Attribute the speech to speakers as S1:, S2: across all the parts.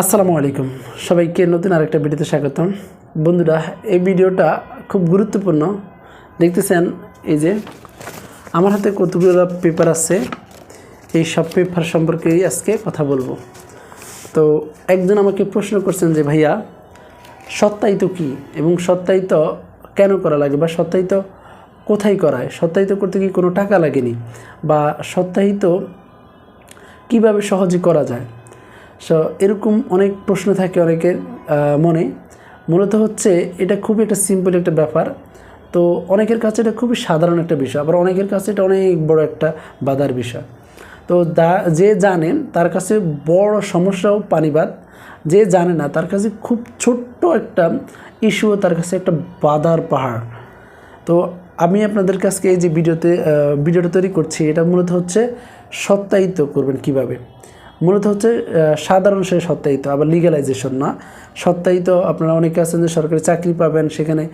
S1: আসসালামু আলাইকুম। সবাইকে নতুন আরেকটা ভিডিওতে স্বাগতম। বন্ধুরা, এই ভিডিওটা খুব গুরুত্বপূর্ণ। দেখতেছেন, এই যে আমার হাতে কতগুলো পেপার আছে, এই সব পেপার সম্পর্কেই আজকে কথা বলব। তো একজন আমাকে প্রশ্ন করছেন যে, ভাইয়া, সত্যায়িত কী এবং সত্যায়িত কেন করা লাগে বা সত্যায়িত কোথায় করায় সত্যায়িত করতে কি কোনো টাকা লাগেনি? বা সত্যায়িত কীভাবে সহজে করা যায়? সো এরকম অনেক প্রশ্ন থাকে অনেকের মনে। মূলত হচ্ছে এটা খুবই একটা সিম্পল একটা ব্যাপার। তো অনেকের কাছে এটা খুবই সাধারণ একটা বিষয়, আবার অনেকের কাছে এটা অনেক বড় একটা বাধার বিষয়। তো দা, যে জানেন তার কাছে বড় সমস্যাও পানিবাদ। যে জানে না তার কাছে খুব ছোট্ট একটা ইস্যুও তার কাছে একটা বাধার পাহাড়। তো আমি আপনাদের কাছকে এই যে ভিডিওতে ভিডিওটা তৈরি করছি, এটা মূলত হচ্ছে সত্যায়িত করবেন কীভাবে? মূলত হচ্ছে সাধারণ সে সত্যায়িত, আবার লিগ্যালাইজেশন না। সত্যায়িত আপনারা অনেকে আছেন যে সরকারি চাকরি পাবেন, সেখানে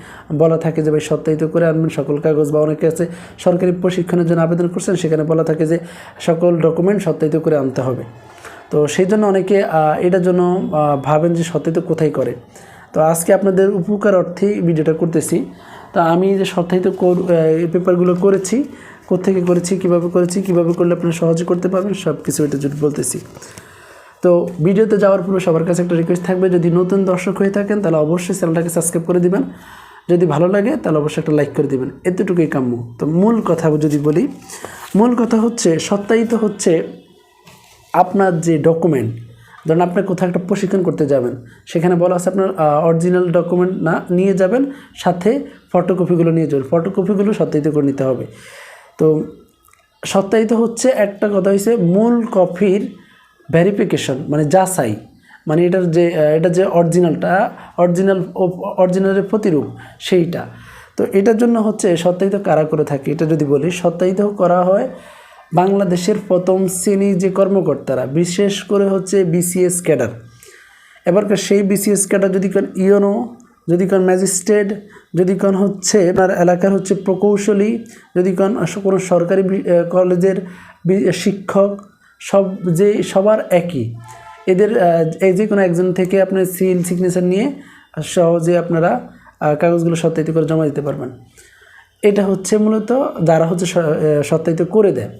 S1: বলা থাকে যে ভাই সত্যায়িত করে আনবেন, সকল কাগজ, বা অনেকে আছে সরকারি প্রশিক্ষণের জন্য আবেদন করছেন, সেখানে বলা থাকে যে সকল ডকুমেন্ট সত্যায়িত করে আনতে হবে। তো সেই জন্য অনেকে এটার জন্য ভাবেন যে সত্যায়িত কোথায় করে। তো আজকে আপনাদের উপকার অর্থে ভিডিওটা করতেছি। তো আমি যে সত্যায়িত পেপারগুলো করেছি কোথেকে করেছি, কীভাবে করেছি, কীভাবে করলে আপনারা সহজে করতে পারবেন সব কিছু এটা যদি বলতেছি। তো ভিডিওতে যাওয়ার পূর্বে সবার কাছে একটা রিকোয়েস্ট থাকবে, যদি নতুন দর্শক হয়ে থাকেন, তাহলে অবশ্যই চ্যানেলটাকে সাবস্ক্রাইব করে দিবেন। যদি ভালো লাগে, তাহলে অবশ্যই একটা লাইক করে দিবেন। এতটুকুই কাম্য। তো মূল কথা যদি বলি, মূল কথা হচ্ছে, সত্যায়িত হচ্ছে আপনার যে ডকুমেন্ট ধরুন আপনি কোথাও একটা প্রশিক্ষণ করতে যাবেন, সেখানে বলা আছে আপনার অরিজিনাল ডকুমেন্ট না, নিয়ে যাবেন, সাথে ফটোকপিগুলো নিয়ে যাবেন। ফটোকপিগুলো সত্যায়িত করে নিতে হবে। তো সত্যায়িত হচ্ছে একটা কথা হয়েছে মূল কপির ভেরিফিকেশন মানে যা যাচাই। মানে এটার যে এটা যে অরিজিনালটা অরিজিনাল অরিজিনালের প্রতিরূপ, সেইটা। তো এটার জন্য হচ্ছে সত্যায়িত কারা করে থাকে, এটা যদি বলি, সত্যায়িত করা হয় বাংলাদেশের প্রথম শ্রেণি যে কর্মকর্তারা, বিশেষ করে হচ্ছে বিসিএস ক্যাডার এবারকার সেই বিসিএস ক্যাডার যদি ইওনো যদি কোন ম্যাজিস্ট্রেট, যদি কোন হচ্ছে আপনার এলাকার হচ্ছে প্রকৌশলী, যদি কোন কোনো সরকারি কলেজের শিক্ষক, সব যে, সবার একই। এদের এই যে কোনো একজন থেকে আপনার সিল সিগনেচার নিয়ে সহজে আপনারা কাগজগুলো সত্যায়িত করে জমা দিতে পারবেন। এটা হচ্ছে মূলত যারা হচ্ছে সত্যায়িত করে দেয়।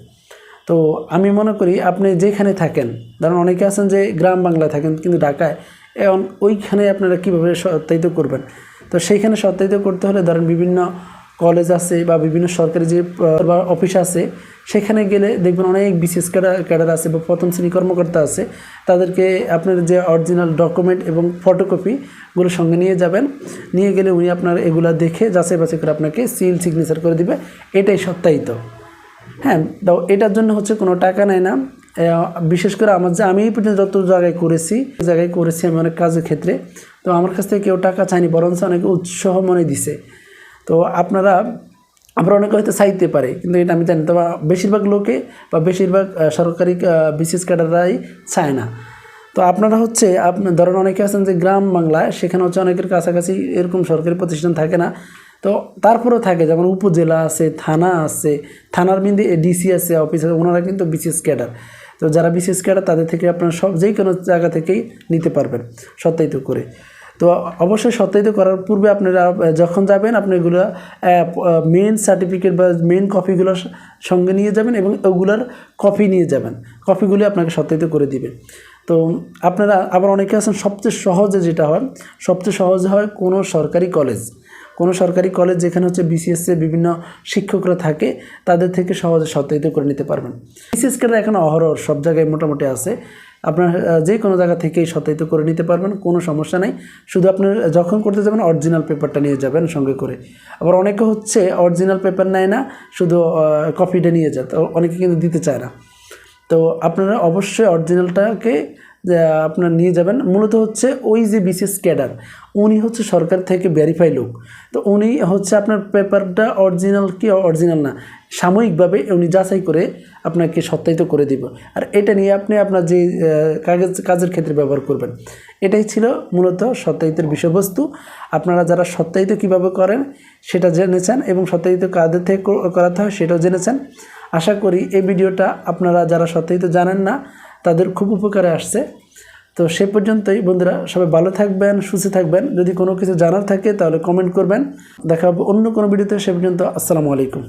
S1: তো আমি মনে করি আপনি যেখানে থাকেন, ধরুন অনেকে আছেন যে গ্রাম বাংলায় থাকেন কিন্তু ঢাকায় এখন ওইখানে আপনারা কীভাবে সত্যায়িত করবেন? তো সেইখানে সত্যায়িত করতে হলে ধরেন বিভিন্ন কলেজ আছে বা বিভিন্ন সরকারি যে অফিস আছে, সেখানে গেলে দেখবেন অনেক বিশেষ ক্যাডার ক্যাডার আছে বা প্রথম শ্রেণি কর্মকর্তা আছে, তাদেরকে আপনার যে অরিজিনাল ডকুমেন্ট এবং ফটোকপিগুলো সঙ্গে নিয়ে যাবেন। নিয়ে গেলে উনি আপনার এগুলা দেখে যাচাই বাছাই করে আপনাকে সিল সিগনেচার করে দিবে। এটাই সত্যায়িত। হ্যাঁ তো এটার জন্য হচ্ছে কোনো টাকা নেয় না। বিশেষ করে আমার যে আমি যত জায়গায় করেছি জায়গায় করেছি আমি অনেক কাজের ক্ষেত্রে। তো আমার কাছ থেকে কেউ টাকা চায়নি, বরঞ্চ অনেকে উৎসাহ মনে দিছে। তো আপনারা, আমরা অনেকে হয়তো চাইতে পারে, কিন্তু এটা আমি জানি তো বেশিরভাগ লোকে বা বেশিরভাগ সরকারি বিশেষ ক্যাডাররাই চায় না। তো আপনারা হচ্ছে, আপনি ধরেন অনেকে আছেন যে গ্রাম বাংলায়, সেখানে হচ্ছে অনেকের কাছাকাছি এরকম সরকারি প্রতিষ্ঠান থাকে না। তো তারপরেও থাকে যেমন উপজেলা আছে, থানা আছে, থানার বিন্দু ডিসি আছে, অফিস আছে, ওনারা কিন্তু বিশেষ ক্যাডার। তো যারা বিশেষ ক্যাডার তাদের থেকে আপনারা সব যেই কোনো জায়গা থেকেই নিতে পারবেন সত্যায়িত করে। তো অবশ্যই সত্যায়িত করার পূর্বে আপনারা যখন যাবেন আপনি এগুলো মেন সার্টিফিকেট বা মেন কপিগুলো সঙ্গে নিয়ে যাবেন এবং ওগুলোর কপি নিয়ে যাবেন। কপিগুলি আপনাকে সত্যায়িত করে দিবে। তো আপনারা, আবার অনেকে আছেন সবচেয়ে সহজে যেটা হয়, সবচেয়ে সহজে হয় কোনো সরকারি কলেজ কোনো সরকারি কলেজ যেখানে হচ্ছে বিসিএসএ বিভিন্ন শিক্ষকরা থাকে, তাদের থেকে সহজে সত্যায়িত করে নিতে পারবেন। বিসিএস ক্যাডার এখন অহরহ, সব জায়গায় মোটামুটি আছে। আপনার যে কোনো জায়গা থেকেই সত্যায়িত করে নিতে পারবেন, কোনো সমস্যা নেই। শুধু আপনার যখন করতে যাবেন অরিজিনাল পেপারটা নিয়ে যাবেন সঙ্গে করে। আবার অনেকে হচ্ছে অরিজিনাল পেপার নেয় না, শুধু কপিটা নিয়ে যায়। তো অনেকে কিন্তু দিতে চায় না। তো আপনারা অবশ্যই অরিজিনালটাকে আপনার নিয়ে যাবেন, মূলত হচ্ছে ওই যে বিশেষ ক্যাডার, উনি হচ্ছে সরকার থেকে ভেরিফাই লোক। তো উনি হচ্ছে আপনার পেপারটা অরিজিনাল কি অরিজিনাল না, সাময়িকভাবে উনি যাচাই করে আপনাকে সত্যায়িত করে দিব। আর এটা নিয়ে আপনি আপনার যে কাগজ, কাজের ক্ষেত্রে ব্যবহার করবেন, এটাই ছিল মূলত সত্যায়িতের বিষয়বস্তু। আপনারা যারা সত্যায়িত কীভাবে করেন, সেটা জেনেছেন এবং সত্যায়িত কাদের থেকে করাতে হয়, সেটাও জেনেছেন আশা করি এই ভিডিওটা আপনারা যারা সত্যায়িত জানেন না তাদের খুব উপকারে আসছে। তো সে পর্যন্তই বন্ধুরা, সবাই ভালো থাকবেন, সুস্থ থাকবেন। যদি কোনো কিছু জানার থাকে তাহলে কমেন্ট করবেন। দেখা হবে অন্য কোনো ভিডিওতে সে পর্যন্ত আসসালামু আলাইকুম।